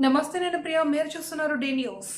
నమస్తే నేను ప్రియా మీరు చూస్తున్నారు డి న్యూస్.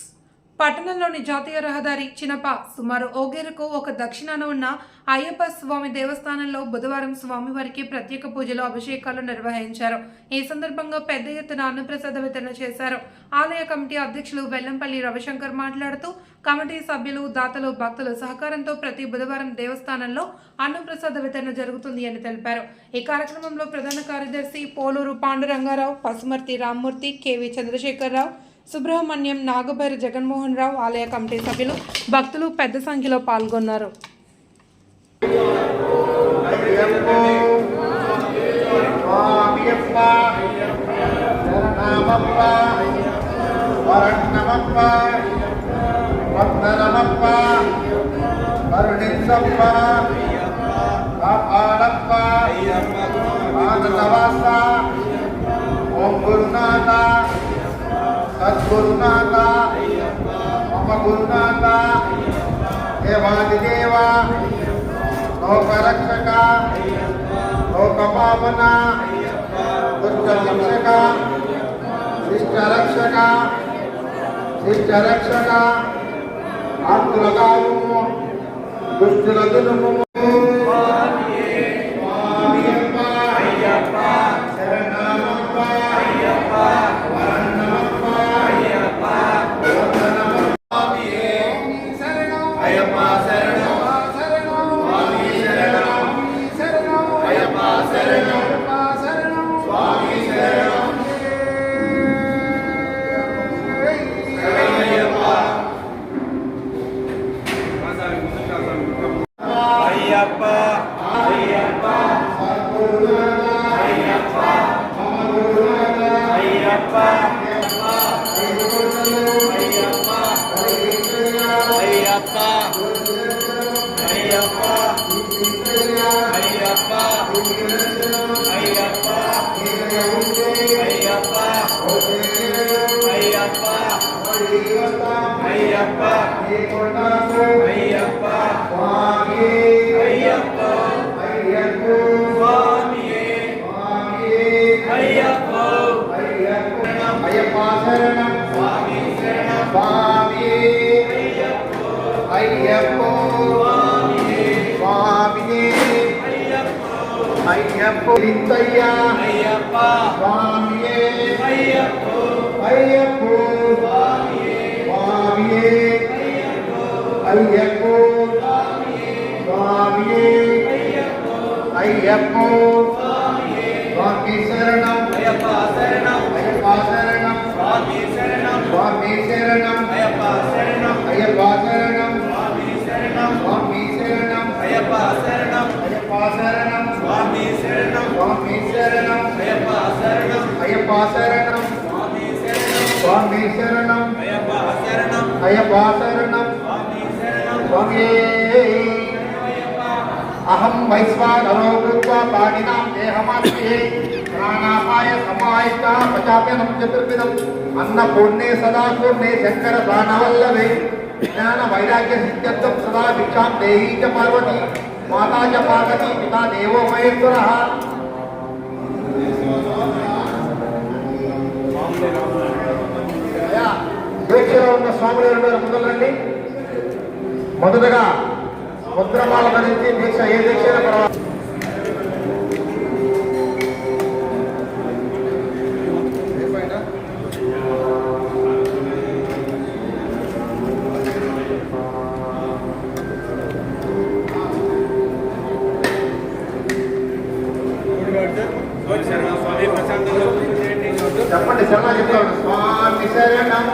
పట్టణంలోని జాతీయ రహదారి చినప సుమారు ఓగేరుకు ఒక దక్షిణాన ఉన్న అయ్యప్ప స్వామి దేవస్థానంలో బుధవారం స్వామివారికి ప్రత్యేక పూజలు అభిషేకాలు నిర్వహించారు. ఈ సందర్భంగా పెద్ద ఎత్తున అన్నప్రసాద వితరణ చేశారు. ఆలయ కమిటీ అధ్యక్షులు వెల్లంపల్లి రవిశంకర్ మాట్లాడుతూ కమిటీ సభ్యులు దాతలు భక్తుల సహకారంతో ప్రతి బుధవారం దేవస్థానంలో అన్నప్రసాద వితరణ జరుగుతుంది అని తెలిపారు. ఈ కార్యక్రమంలో ప్రధాన కార్యదర్శి పోలూరు పాండురంగారావు పసుమర్తి రామ్మూర్తి కెవి చంద్రశేఖరరావు సుబ్రహ్మణ్యం నాగభైర జగన్మోహన్ రావు ఆలయ కమిటీ సభ్యులు భక్తులు పెద్ద సంఖ్యలో పాల్గొన్నారు. అయ్యప్పో. స్వామియప్ప తద్గురునాథ మమ గురునాథ దేవాదిదేవ లోకరక్షక లోకపావన దుర్గరక్షక శిష్టరక్షక శిష్టరక్షక ఆత్మలగాము దుష్టుల దుర్మము ஐயப்பா ஐயப்பா ஐயப்பா சுவாமி ஐயப்போ. வித்தையா ஐயப்பா. சுவாமியே. ஐயப்போ. ஐயப்போ. சுவாமியே. சுவாமியே. ஐயப்போ. சுவாமியே. ஐயப்போ. சுவாமி சரணம். ஐயப்பா சரணம். சரணம். சரணம். శరణం. అయ్యప్ప శరణం. స్వామి. అహం వైశ్వానరో భూత్వా ప్రాణినాం దేహమాత్మే ప్రాణాపాయ సమాహిత ప్రజాప్యనం చతుర్విధం. అన్నపూర్ణే సదా పూర్ణే శంకర ప్రాణవల్లభే. జ్ఞాన వైరాగ్య సిద్ధ్యర్థం సదా భిక్షాం దేహీ చ పార్వతి. మాతా చ పార్వతి పితా దేవో మహేశ్వరः. స్వాములు ఉన్నారు ముందు రండి. మొదటగా ముద్రమాల ధరించి దీక్ష ఏ దీక్ష చెప్పండి శర్మ చెప్తాడు. స్వామి శరణం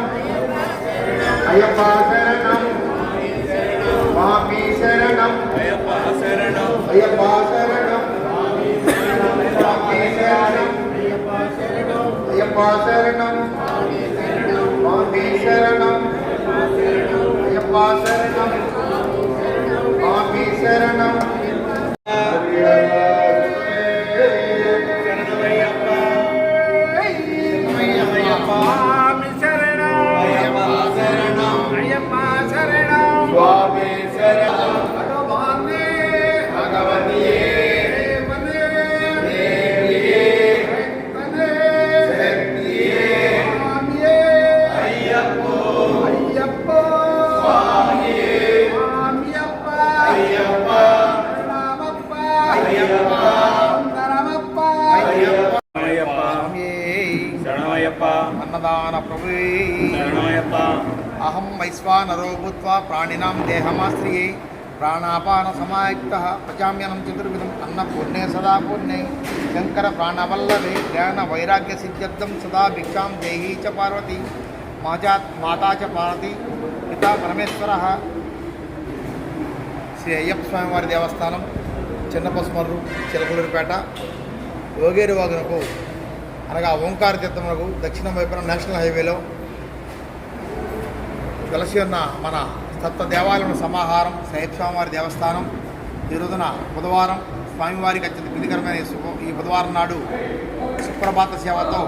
ஐயப்பா சரணம் மாமி சரணம் ஐயப்பா சரணம் ஐயப்பா சரணம் மாமி சரணம் ஐயப்பா சரணம் மாமி சரணம் ஐயப்பா சரணம் மாமி சரணம் శరణమయ్యప్ప. అన్నదాన ప్రభు శరణమయ్యప్ప. అహం వైశ్వానరో భూత్వా ప్రాణినాం దేహమాశ్రియే ప్రాణాపాన సమాయుక్త. ప్రజామ్యనం చతుర్విధం అన్నపూర్ణే సదా పూర్ణే. శంకర ప్రాణవల్లభే జ్ఞాన వైరాగ్య సిద్ధ్యర్థం సదా భిక్షాం దేహీ చ పార్వతి. మాజా మాతా చ పార్వతి. పితా పరమేశ్వర. శ్రీ అయ్యప్ప స్వామివారి దేవస్థానం. చిన్నపసుమర్రు చిలకూరుపేట యోగేరు వాగునకు అనగా ఓంకార తీర్థములకు దక్షిణ వైపున నేషనల్ హైవేలో కలిసి ఉన్న మన తత్వ దేవాలయం సమాహారం సహిత్ స్వామివారి దేవస్థానం ఈ రోజున బుధవారం స్వామివారికి అత్యంత ప్రీతికరమైన ఈ బుధవారం నాడు సుప్రభాత సేవతో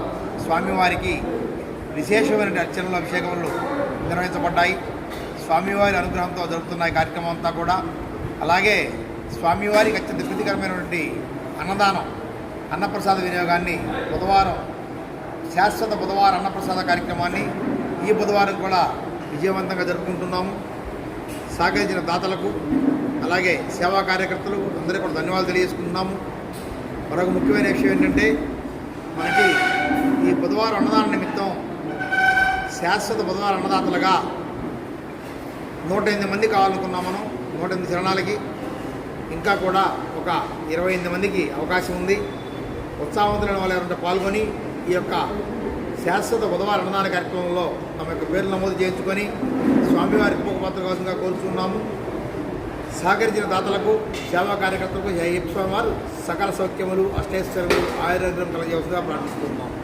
స్వామివారికి విశేషమైన అర్చనలు అభిషేకములు నిర్వహించబడ్డాయి. స్వామివారి అనుగ్రహంతో జరుగుతున్న కార్యక్రమం అంతా కూడా అలాగే స్వామివారికి అత్యంత ప్రీతికరమైనటువంటి అన్నదానం అన్నప్రసాద వినియోగాన్ని బుధవారం శాశ్వత బుధవారం అన్నప్రసాద కార్యక్రమాన్ని ఈ బుధవారం కూడా విజయవంతంగా జరుపుకుంటున్నాము. సహకరించిన దాతలకు అలాగే సేవా కార్యకర్తలు అందరికీ కూడా ధన్యవాదాలు తెలియజేసుకుంటున్నాము. మరొక ముఖ్యమైన విషయం ఏంటంటే మనకి ఈ బుధవారం అన్నదాన నిమిత్తం శాశ్వత బుధవారం అన్నదాతలుగా నూట ఎనిమిది మంది కావాలనుకున్నాం మనం నూట ఎనిమిది శరణాలకి. ఇంకా కూడా ఒక ఇరవై ఎనిమిది మందికి అవకాశం ఉంది. ఉత్సాహవంతులైన వాళ్ళు ఎవరంటే పాల్గొని ఈ యొక్క శాశ్వత బుధవారం అన్నదాన కార్యక్రమంలో తమ యొక్క పేర్లు నమోదు చేయించుకొని స్వామివారి ఉపపాత్ర కోసంగా కోరుచున్నాము. సహకరించిన దాతలకు సేవా కార్యకర్తలకు అయ్యప్ప స్వామి వారు సకల సౌఖ్యములు అష్టైశ్వర్యములు ఆయుర్వేదం కలగవలసిగా ప్రార్థిస్తున్నాము.